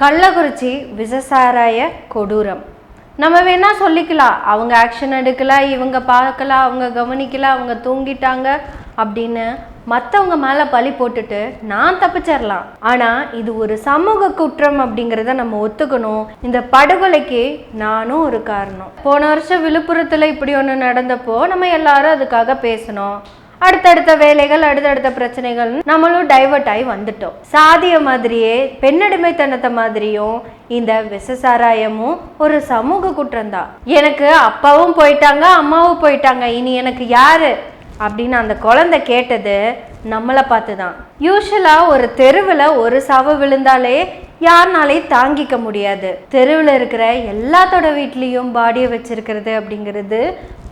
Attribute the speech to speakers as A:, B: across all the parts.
A: கள்ளக்குறிச்சி விசசாராய கொடூரம். நம்ம வேணா சொல்லிக்கலாம் அவங்க ஆக்ஷன் எடுக்கல இவங்க பார்க்கல அவங்க கவனிக்கல அவங்க தூங்கிட்டாங்க அப்படின்னு மற்றவங்க மேலே பழி போட்டுட்டு நான் தப்பிச்சிடலாம் ஆனால் இது ஒரு சமூக குற்றம் அப்படிங்கிறத நம்ம ஒத்துக்கணும். இந்த படுகொலைக்கு நானும் ஒரு காரணம். போன வருஷம் விழுப்புரத்தில் இப்படி ஒன்று நடந்தப்போ நம்ம எல்லாரும் அதுக்காக பேசணும் அடுத்தடுத்த வேலைகள் அடுத்தடுத்த பிரச்சனைகள் நம்மளும் டைவர்ட் ஆகி வந்துட்டோம். சாதிய மாதிரியே பெண்ணடிமைத்தனத்தை மாதிரியும் இந்த விசசாராயமும் ஒரு சமூக குற்றம்தான் எனக்கு அப்பாவும் போயிட்டாங்க அம்மாவும் போயிட்டாங்க இனி எனக்கு யாரு? அப்படின்னு அந்த குழந்தை கேட்டது நம்மளை பார்த்து தான் யூஸ்வலாக ஒரு தெருவில் ஒரு சவ விழுந்தாலே யாருனாலையும் தாங்கிக்க முடியாது. தெருவில் இருக்கிற எல்லாத்தோட வீட்லேயும் பாடியை வச்சிருக்கிறது அப்படிங்கிறது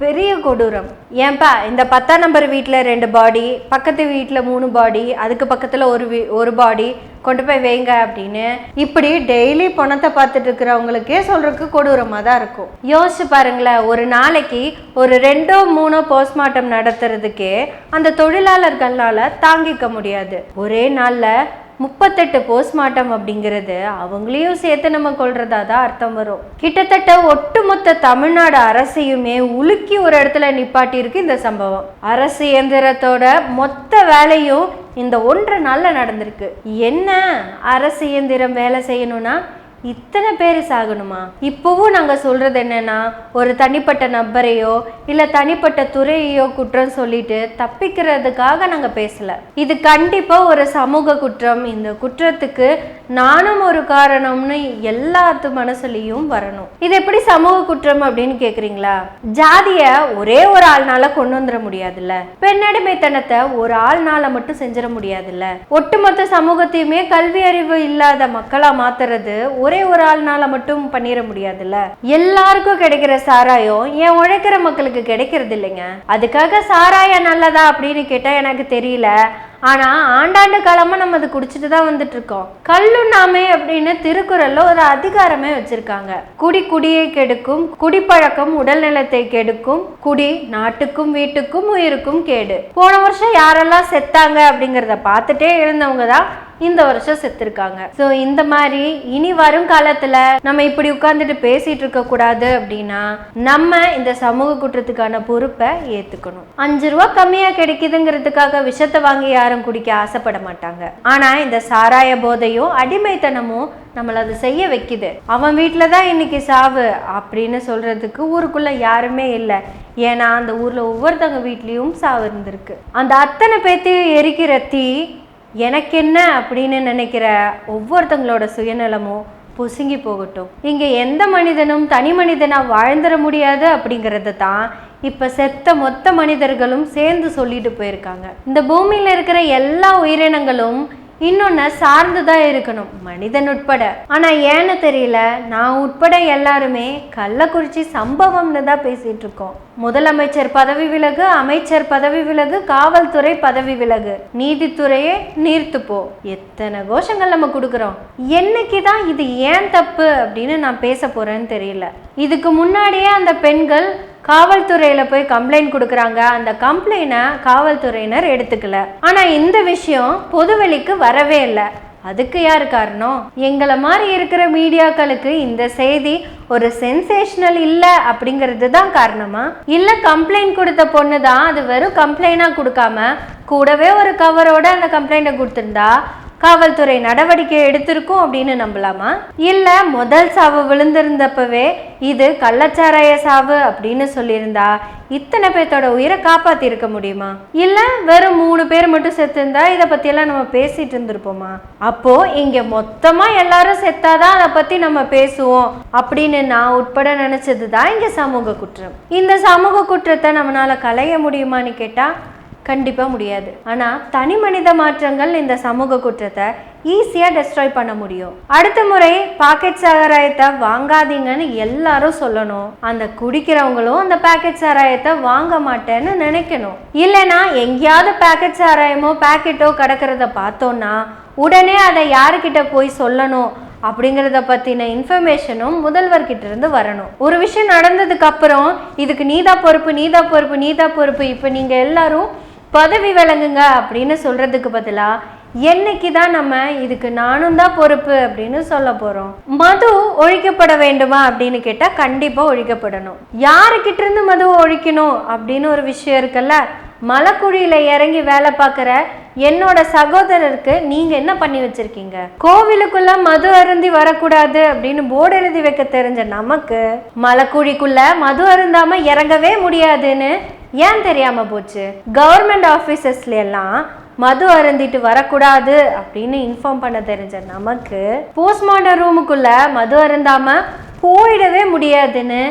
A: பெரிய கொடூரம். ஏன்பா இந்த பத்தாம் நம்பர் வீட்டில் ரெண்டு பாடி பக்கத்து வீட்டில் மூணு பாடி அதுக்கு பக்கத்தில் ஒரு வீ ஒரு பாடி கொண்டு போய் வைங்க அப்படின்னு இப்படி டெய்லி பணத்தை பார்த்துட்டு இருக்கிறவங்களுக்கே சொல்றதுக்கு கொடூரமாக தான் இருக்கும். யோசிச்சு பாருங்களேன் ஒரு நாளைக்கு ஒரு ரெண்டோ மூணோ போஸ்ட்மார்ட்டம் நடத்துறதுக்கே அந்த தொழிலாளர்களால் தாங்கிக்க முடியாது. ஒரே நாளில் முப்பத்தெட்டு போஸ்ட்மார்ட்டம் அப்படிங்கிறது அவங்களையும் சேர்த்து நம்ம கொள்றதா தான் அர்த்தம் வரும். கிட்டத்தட்ட ஒட்டுமொத்த தமிழ்நாடு அரசையுமே உலுக்கி ஒரு இடத்துல நிப்பாட்டியிருக்கு இந்த சம்பவம். அரசு இயந்திரத்தோட மொத்த வேலையும் இந்த ஒன்றரை நாளில் நடந்திருக்கு. என்ன அரசு இயந்திரம் வேலை செய்யணும்னா இத்தனை பேர் சாகணுமா? இப்போவும் நாங்கள் சொல்றது என்னன்னா ஒரு தனிப்பட்ட நபரையோ இல்லை தனிப்பட்ட துறையையோ குற்றம் சொல்லிட்டு தப்பிக்கிறதுக்காக நாங்கள் பேசல. இது கண்டிப்பாக ஒரு சமூக குற்றம். இந்த குற்றத்துக்கு நானும் ஒரு காரணம்னு எல்லாத்து மனசுலையும் வரணும். இது எப்படி சமூக குற்றம் அப்படின்னு கேட்குறீங்களா ஜாதியை ஒரே ஒரு ஆள்னால கொண்டு வந்துட முடியாதுல்ல. பெண்ணடிமைத்தனத்தை ஒரு ஆள்னால மட்டும் செஞ்சிட முடியாதுல்ல. ஒட்டுமொத்த சமூகத்தையுமே கல்வி அறிவு இல்லாத மக்களா மாத்துறது ஒரு ஒரு ஆள்னால மட்டும் பண்ணிட முடியாதுல்ல? எல்லாருக்கும் கிடைக்கிற சாராயம் ஏன் உழைக்கிற மக்களுக்கு கிடைக்கிறது இல்லைங்க? அதுக்காக சாராயம் நல்லதா அப்படின்னு கேட்டா எனக்கு தெரியல. ஆனா ஆண்டாண்டு காலமா நம்ம அது குடிச்சிட்டு தான் வந்துட்டு இருக்கோம் கல்லுண்ணாமை அப்படின்னு திருக்குறள்ல ஒரு அதிகாரமே வச்சிருக்காங்க. குடி குடியை கெடுக்கும் குடிப்பழக்கம் உடல் நலத்தை கெடுக்கும் குடி நாட்டுக்கும் வீட்டுக்கும் உயிருக்கும் கேடு. போன வருஷம் யாரெல்லாம் செத்தாங்க அப்படிங்கிறத பார்த்துட்டே இருந்தவங்க தான் இந்த வருஷம் செத்துருக்காங்க. ஸோ இந்த மாதிரி இனி வரும் காலத்தில் நம்ம இப்படி உட்கார்ந்துட்டு பேசிட்டு இருக்க கூடாது அப்படின்னா நம்ம இந்த சமூக குற்றத்துக்கான பொறுப்பை ஏத்துக்கணும். அஞ்சு ரூபா கம்மியா கிடைக்குதுங்கிறதுக்காக விஷத்தை வாங்கி யாரும் குடிக்க ஆசைப்பட மாட்டாங்க. ஆனா இந்த சாராய போதையும் அடிமைத்தனமும் நம்மள அது செய்ய வைக்குது. அவன் வீட்டில் தான் இன்னைக்கு சாவு அப்படின்னு சொல்றதுக்கு ஊருக்குள்ள யாருமே இல்லை. ஏன்னா அந்த ஊர்ல ஒவ்வொருத்தவங்க வீட்லயும் சாவு இருந்திருக்கு. அந்த அத்தனை பேர்த்தையும் எரிக்கிற தீ எனக்கு என்ன அப்படின்னு நினைக்கிற ஒவ்வொருத்தங்களோட சுயநலமும் பொசுங்கி போகட்டும். இங்கே எந்த மனிதனும் தனி மனிதனாக வாழ்ந்துட முடியாது அப்படிங்கிறத தான் இப்போ செத்த மொத்த மனிதர்களும் சேர்ந்து சொல்லிட்டு போயிருக்காங்க. இந்த பூமியில் இருக்கிற எல்லா உயிரினங்களும் இன்னொன்று சார்ந்து தான் இருக்கணும் மனிதன் உட்பட. ஆனால் ஏன்னு தெரியல நான் உட்பட எல்லாருமே கள்ளக்குறிச்சி சம்பவம்னு தான் பேசிகிட்டு இருக்கோம். முதலமைச்சர் பதவி விலகு அமைச்சர் பதவி விலகு காவல்துறை பதவி விலகு. நீதித்துறையே நீர்த்துப்போ எத்தனை கோஷங்கள் நம்ம கொடுக்குறோம். என்னைக்கு தான் இது ஏன் தப்பு அப்படின்னு நான் பேச போகிறேன்னு தெரியல. இதுக்கு முன்னாடியே அந்த பெண்கள் காவல்துறையில போய் கம்ப்ளைண்ட் கொடுக்குறாங்க. அந்த கம்ப்ளைண்ட்டை காவல்துறையினர் எடுத்துக்கல. ஆனா இந்த விஷயம் பொதுவெளிக்கு வரவே இல்லை. அதுக்கு யார் காரணம்? எங்களை மாதிரி இருக்கிற மீடியாக்களுக்கு இந்த செய்தி ஒரு சென்சேஷனல் இல்லை அப்படிங்கிறது தான் காரணமா? இல்லை கம்ப்ளைண்ட் கொடுத்த பொண்ணு தான் அது வெறும் கம்ப்ளைண்டாக கொடுக்காம கூடவே ஒரு கவரோட அந்த கம்ப்ளைண்ட்டை கொடுத்துருந்தா? காவல்துறை நடவடிக்கை எடுத்திருக்கும் அப்படின்னு நம்பலாமா? இல்ல முதல் சாவு விழுந்திருந்தப்பவே இது கள்ளச்சாராய சாவு அப்படின்னு சொல்லியிருந்தா இத்தனை பேர்த்தோட உயிரை காப்பாத்தி இருக்க முடியுமா? இல்ல வெறும் மூணு பேர் மட்டும் செத்துருந்தா இதை பத்தி எல்லாம் நம்ம பேசிட்டு இருந்திருப்போமா? அப்போ இங்க மொத்தமா எல்லாரும் செத்தாதான் அதை பத்தி நம்ம பேசுவோம் அப்படின்னு நான் உட்பட நினைச்சதுதான் இங்க சமூக குற்றம். இந்த சமூக குற்றத்தை நம்மளால களைய முடியுமான்னு கேட்டா கண்டிப்பாக முடியாது. ஆனால் தனி மனித மாற்றங்கள் இந்த சமூக குற்றத்தை ஈஸியாக டெஸ்ட்ராய் பண்ண முடியும். அடுத்த முறை பாக்கெட் சாராயத்தை வாங்காதீங்கன்னு எல்லாரும் சொல்லணும். அந்த குடிக்கிறவங்களும் அந்த பாக்கெட் சாராயத்தை வாங்க மாட்டேன்னு நினைக்கணும். இல்லைன்னா எங்கேயாவது பாக்கெட் சாராயமோ பாக்கெட்டோ கிடக்கிறத பார்த்தோன்னா உடனே அதை யாருக்கிட்ட போய் சொல்லணும் அப்படிங்கிறத பற்றின இன்ஃபர்மேஷனும் முதல்வர்கிட்ட இருந்து வரணும். ஒரு விஷயம் நடந்ததுக்கு அப்புறம் இதுக்கு நீதா பொறுப்பு நீதா பொறுப்பு நீதா பொறுப்பு இப்போ நீங்கள் எல்லாரும் பதவி விளங்குங்க அப்படின்னு சொல்றதுக்கு பதிலாக என்னைக்கு தான் நம்ம இதுக்கு நானும் தான் பொறுப்பு அப்படின்னு சொல்ல போகிறோம் மது ஒழிக்கப்பட வேண்டுமா அப்படின்னு கேட்டால் கண்டிப்பாக ஒழிக்கப்படணும். யாருக்கிட்ட இருந்து மது ஒழிக்கணும் அப்படின்னு ஒரு விஷயம் இருக்குல்ல? மலக்குழியில் இறங்கி வேலை பார்க்குற என்னோட சகோதரருக்கு நீங்கள் என்ன பண்ணி வச்சிருக்கீங்க? கோவிலுக்குள்ள மது அருந்தி வரக்கூடாது அப்படின்னு போர்டு எழுதி வைக்க தெரிஞ்ச நமக்கு மலக்குழிக்குள்ள மது அருந்தாமல் இறங்கவே முடியாதுன்னு ஏன் தெரியாம போச்சு? கவர்மெண்ட் ஆஃபீஸஸ்ல எல்லாம் மது அருந்திட்டு வரக்கூடாது அப்படின்னு இன்ஃபார்ம் பண்ண தெரிஞ்ச நமக்கு போஸ்ட்மார்டம் ரூமுக்குள்ள மது அருந்தாம போயிடவே முடியாதுன்னு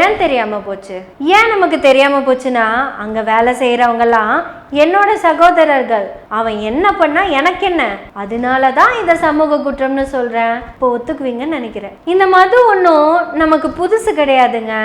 A: ஏன் தெரியாம போச்சு? ஏன் நமக்கு தெரியாம போச்சுன்னா அங்க வேலை செய்யறவங்கலாம் என்னோட சகோதரர்கள். அவன் என்ன பண்ணா எனக்கு என்ன? அதனால தான் இதை சமூக குற்றம்னு சொல்றேன். இப்போ ஒத்துக்குவீங்கன்னு நினைக்கிறேன். இந்த மது ஒன்றும் நமக்கு புதுசு கிடையாதுங்க.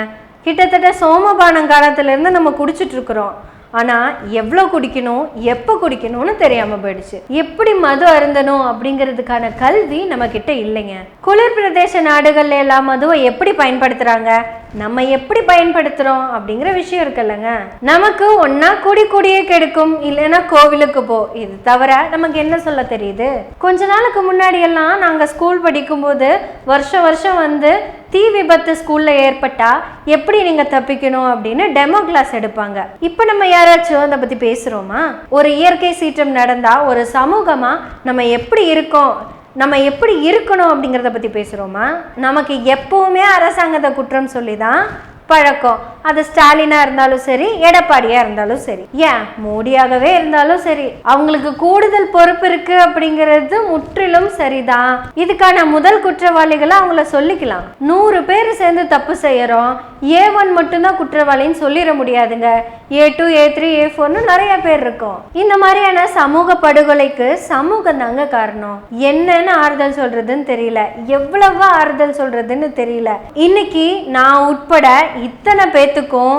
A: கிட்டத்தட்ட சோமபானம் காலத்திலேருந்து நம்ம குடிச்சிட்டு இருக்கிறோம் ஆனால் எவ்வளோ குடிக்கணும் எப்போ குடிக்கணும்னு தெரியாமல் போயிடுச்சு. எப்படி மது அருந்தணும் அப்படிங்கிறதுக்கான கல்வி நம்மக்கிட்ட இல்லைங்க. குளிர் பிரதேச நாடுகள்ல எல்லாம் மதுவை எப்படி பயன்படுத்துகிறாங்க நம்ம எப்படி பயன்படுத்துகிறோம் அப்படிங்கிற விஷயம் இருக்குல்லங்க. நமக்கு ஒன்றா குடி குடியே கெடுக்கும். இல்லைன்னா கோவிலுக்கு போ. இது தவிர நமக்கு என்ன சொல்ல தெரியுது? கொஞ்ச நாளுக்கு முன்னாடி எல்லாம் நாங்கள் ஸ்கூல் படிக்கும்போது வருஷம் வருஷம் வந்து தீ விபத்து ஸ்கூல்ல ஏற்பட்டா எப்படி நீங்க தப்பிக்கணும் அப்படின்னு டெமோ கிளாஸ் எடுப்பாங்க. இப்போ நம்ம யாராச்சும் அதை பத்தி பேசுறோமா? ஒரு இயற்கை சீற்றம் நடந்தா ஒரு சமூகமா நம்ம எப்படி இருக்கோம்? நம்ம எப்படி இருக்கணும் அப்படிங்கிறத பற்றி பேசுகிறோமா நமக்கு எப்பவுமே அரசாங்கத்தை குற்றம் சொல்லி தான் பழக்கம். அது ஸ்டாலினா இருந்தாலும் சரி எடப்பாடியா இருந்தாலும் சரி. ஏன்? மோடியாகவே இருந்தாலும் சரி. அவங்களுக்கு கூடுதல் பொறுப்பு இருக்கு அப்படிங்கிறது முற்றிலும் சரிதான். இதுக்கான முதல் குற்றவாளிகளை அவங்கள சொல்லிக்கலாம். நூறு பேர் சேர்ந்து தப்பு செய்யறோம். ஏ ஒன் மட்டும்தான் குற்றவாளின்னு சொல்லிட முடியாதுங்க. ஏ டூ ஏ த்ரீ ஏ ஃபோர்னு நிறைய பேர் இருக்கும். இந்த மாதிரியான சமூக படுகொலைக்கு சமூகம் தாங்க காரணம். என்னன்னு ஆறுதல் சொல்றதுன்னு தெரியல. எவ்வளவு ஆறுதல் சொல்றதுன்னு தெரியல. இன்னைக்கு நான் உட்பட இத்தனை பேர் பேத்துக்கும்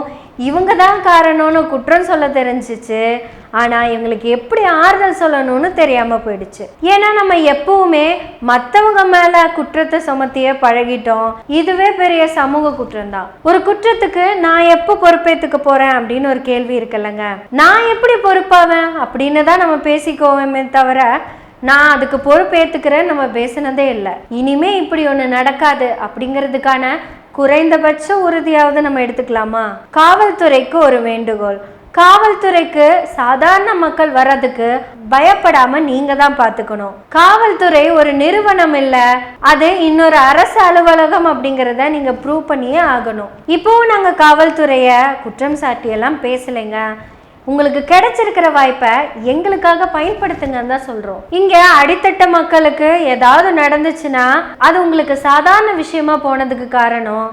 A: இவங்க தான் காரணம்னு குற்றம் சொல்ல தெரிஞ்சிச்சு. ஆனால் இவங்களுக்கு எப்படி ஆறுதல் சொல்லணும்னு தெரியாமல் போயிடுச்சு. ஏன்னா நம்ம எப்பவுமே மற்றவங்க மேலே குற்றத்தை சுமத்தியே பழகிட்டோம். இதுவே பெரிய சமூக குற்றம் தான் ஒரு குற்றத்துக்கு நான் எப்போ பொறுப்பேற்றுக்க போகிறேன் அப்படின்னு ஒரு கேள்வி இருக்குல்லங்க. நான் எப்படி பொறுப்பாவேன் அப்படின்னு தான் நம்ம பேசிக்கோவேமே தவிர நான் அதுக்கு பொறுப்பேற்றுக்கிறேன் நம்ம பேசினதே இல்லை. இனிமே இப்படி ஒன்று நடக்காது அப்படிங்கிறதுக்கான குறைந்தபட்ச உறுதியாவது நம்ம எடுத்துக்கலாமா? காவல்துறைக்கு ஒரு வேண்டுகோள். காவல்துறைக்கு சாதாரண மக்கள் வர்றதுக்கு பயப்படாம நீங்க தான் பாத்துக்கணும். காவல்துறை ஒரு நிறுவனம் இல்ல அது இன்னொரு அரசு அலுவலகம் அப்படிங்கிறத நீங்க ப்ரூவ் பண்ணியே ஆகணும். இப்போவும் நாங்க காவல்துறைய குற்றம் சாட்டியெல்லாம் பேசலைங்க. உங்களுக்கு கிடைச்சிருக்கிற வாய்ப்பை எங்களுக்காக பயன்படுத்துங்கன்னு தான் சொல்றோம். இங்க அடித்தட்ட மக்களுக்கு ஏதாவது நடந்துச்சுன்னா அது உங்களுக்கு சாதாரண விஷயமா போனதுக்கு காரணம்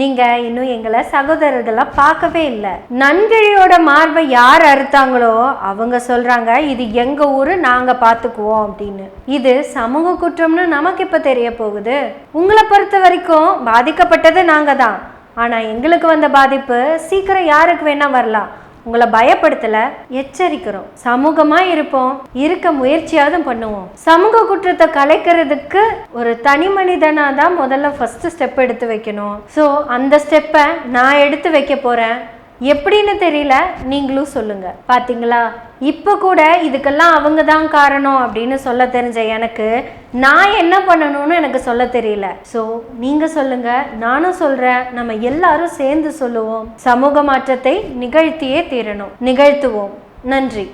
A: நீங்க இன்னும் எங்களை சகோதரர்களா பார்க்கவே இல்லை. நன்கிழியோட மார்பை யார் அறுத்தாங்களோ அவங்க சொல்றாங்க இது எங்க ஊரு நாங்க பார்த்துக்குவோம் அப்படின்னு. இது சமூக குற்றம்னு நமக்கு இப்ப தெரிய போகுது. உங்களை பொறுத்த வரைக்கும் பாதிக்கப்பட்டது நாங்க தான். ஆனா எங்களுக்கு வந்த பாதிப்பு சீக்கிரம் யாருக்கு வேணா வரலாம். உங்களை பயப்படுத்தல எச்சரிக்கிறோம். சமூகமா இருப்போம். இருக்க முயற்சியாவது பண்ணுவோம். சமூக குற்றத்தை கலைக்கிறதுக்கு ஒரு தனி மனிதனா தான் முதல்ல ஃபர்ஸ்ட் ஸ்டெப் எடுத்து வைக்கணும். ஸோ அந்த ஸ்டெப்பை நான் எடுத்து வைக்க போறேன். எப்படின்னு தெரியல நீங்களும் சொல்லுங்க. பாத்தீங்களா? இப்போ கூட இதுக்கெல்லாம் அவங்க தான் காரணம் அப்படின்னு சொல்ல தெரிஞ்ச எனக்கு நான் என்ன பண்ணணும்னு எனக்கு சொல்ல தெரியல. ஸோ நீங்க சொல்லுங்க நானும் சொல்றேன் நம்ம எல்லாரும் சேர்ந்து சொல்லுவோம். சமூக மாற்றத்தை நிகழ்த்தியே தீரணும். நிகழ்த்துவோம். நன்றி.